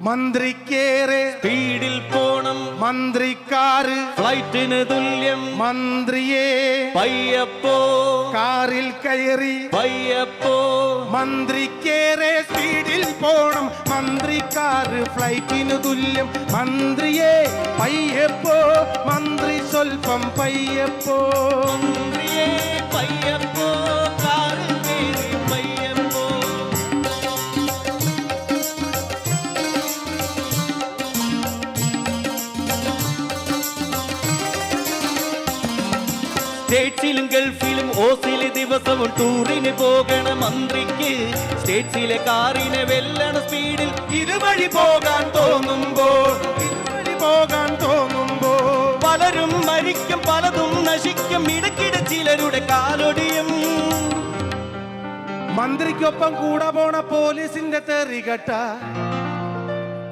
മന്ത്രിക്കേറെ സ്പീഡിൽ പോണം. മന്ത്രിക്കാറ് ഫ്ലൈറ്റിന് തുല്യം. മന്ത്രിയെ പയ്യപ്പോ. കാറിൽ കയറി പയ്യപ്പോ. മന്ത്രിക്കേറെ സ്പീഡിൽ പോണം. മന്ത്രിക്കാറ് ഫ്ലൈറ്റിന് തുല്യം. മന്ത്രിയെ പയ്യപ്പോ. മന്ത്രി സ്വൽപ്പം പയ്യപ്പോ. മന്ത്രിയെ പയ്യപ്പോ. സ്റ്റേറ്റ്സിലും ഗൾഫിലും ഓസിൽ ദിവസവും ടൂറിന് പോകണ മന്ത്രിക്ക് സ്റ്റേറ്റ്സിലെ കാറിനെ വെല്ലണ സ്പീഡിൽ ഇരുവഴി പോകാൻ തോന്നുമ്പോൾ ഇതുവഴി പോകാൻ തോന്നുമ്പോൾ. പലരും മരിക്കും പലതും നശിക്കും. ഇടയ്ക്കിടെ ചിലരുടെ കാലൊടിയും. മന്ത്രിക്കൊപ്പം കൂടെ പോണ പോലീസിന്റെ തെറികട്ട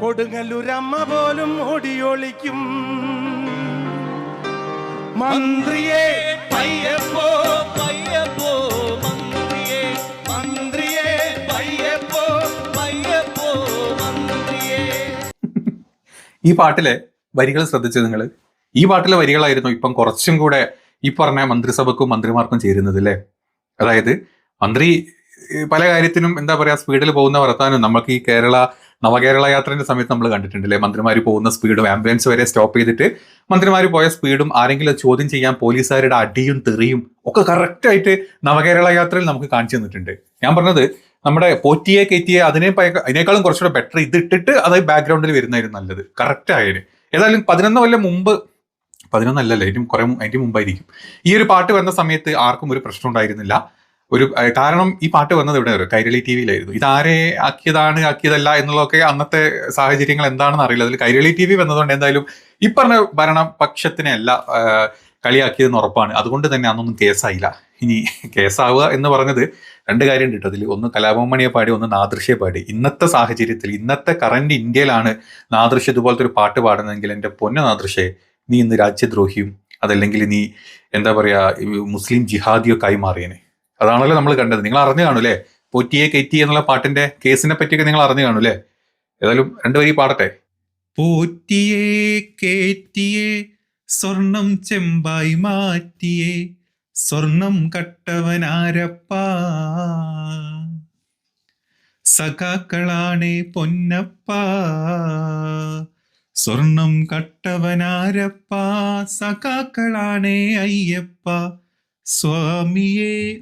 കൊടുങ്ങല്ലൂരമ്മ പോലും ഓടിയൊളിക്കും മന്ത്രിയെ മന്ത്രിയെ മന്ത്രിയെ മന്ത്രിയെ. ഈ പാട്ടിലെ വരികൾ ശ്രദ്ധിച്ചു നിങ്ങൾ? ഈ പാട്ടിലെ വരികളായിരുന്നു ഇപ്പം കുറച്ചും കൂടെ ഈ പറഞ്ഞ മന്ത്രിസഭക്കും മന്ത്രിമാർക്കും ചേരുന്നത് അല്ലേ? അതായത് മന്ത്രി പല കാര്യത്തിനും എന്താ പറയാ സ്പീഡിൽ പോകുന്ന വർത്താനം. നമുക്ക് ഈ കേരള നവകേരള യാത്രയുടെ സമയത്ത് നമ്മൾ കണ്ടിട്ടുണ്ടല്ലേ മന്ത്രിമാർ പോകുന്ന സ്പീഡും ആംബുലൻസ് വരെ സ്റ്റോപ്പ് ചെയ്തിട്ട് മന്ത്രിമാർ പോയ സ്പീഡും ആരെങ്കിലും ചോദ്യം ചെയ്യാൻ പോലീസുകാരുടെ അടിയും തെറിയും ഒക്കെ കറക്റ്റായിട്ട് നവകേരള യാത്രയിൽ നമുക്ക് കാണിച്ചു തന്നിട്ടുണ്ട്. ഞാൻ പറഞ്ഞത് നമ്മുടെ പോറ്റിയെ കയറ്റിയെ അതിനെ അതിനേക്കാളും കുറച്ചുകൂടെ ബെറ്റർ ഇത് ഇട്ടിട്ട് അത് ബാക്ക്ഗ്രൗണ്ടിൽ വരുന്നതായിരുന്നു നല്ലത്. കറക്റ്റ് ആയതിന്. ഏതായാലും പതിനൊന്ന് കൊല്ലം മുമ്പ് പതിനൊന്നല്ലല്ലോ അതിന് കുറെ അതിന്റെ മുമ്പായിരിക്കും. ഈ ഒരു പാട്ട് വന്ന സമയത്ത് ആർക്കും ഒരു പ്രശ്നം ഉണ്ടായിരുന്നില്ല. ഒരു കാരണം ഈ പാട്ട് വന്നത് ഇവിടെ ഒരു കൈരളി ടി വിയിലായിരുന്നു. ഇതാരെ ആക്കിയതാണ് ആക്കിയതല്ല എന്നുള്ളതൊക്കെ അന്നത്തെ സാഹചര്യങ്ങൾ എന്താണെന്ന് അറിയില്ല. അതിൽ കൈരളി ടി വി വന്നതുകൊണ്ട് എന്തായാലും ഈ പറഞ്ഞ ഭരണപക്ഷത്തിനെ കളിയാക്കിയതെന്ന് ഉറപ്പാണ്. അതുകൊണ്ട് തന്നെ അന്നൊന്നും കേസായില്ല. ഇനി കേസാവുക എന്ന് പറഞ്ഞത് രണ്ട് കാര്യം ഉണ്ട് അതിൽ ഒന്ന് കലാഭവമണിയെ പാടി ഒന്ന് നാദൃശ്യെ പാടി. ഇന്നത്തെ സാഹചര്യത്തിൽ ഇന്നത്തെ കറന്റ് ഇന്ത്യയിലാണ് നാദൃശ്യ ഇതുപോലത്തെ ഒരു പാട്ട് പാടുന്നതെങ്കിൽ എന്റെ പൊന്ന നാദൃശ്യെ നീ ഇന്ന് രാജ്യദ്രോഹിയും അതല്ലെങ്കിൽ നീ എന്താ പറയുക മുസ്ലിം ജിഹാദിയൊക്കെ ആയി മാറിയേനെ. അതാണല്ലോ നമ്മൾ കണ്ടത്. നിങ്ങൾ അറിഞ്ഞു കാണൂലേ പൊറ്റിയെ കെറ്റി എന്നുള്ള പാട്ടിന്റെ കേസിനെ പറ്റിയൊക്കെ നിങ്ങൾ അറിഞ്ഞു കാണൂലേ ഏതായാലും രണ്ടു വരി പാടട്ടെ. പോറ്റിയെ കേറ്റിയെ സ്വർണം ചെമ്പായി മാറ്റിയെ സ്വർണം കട്ടവനാരപ്പ. സഖാക്കളാണേ പൊന്നപ്പ. സ്വർണം കട്ടവനാരപ്പ. സഖാക്കളാണേ അയ്യപ്പ. സ്വാമിയേ.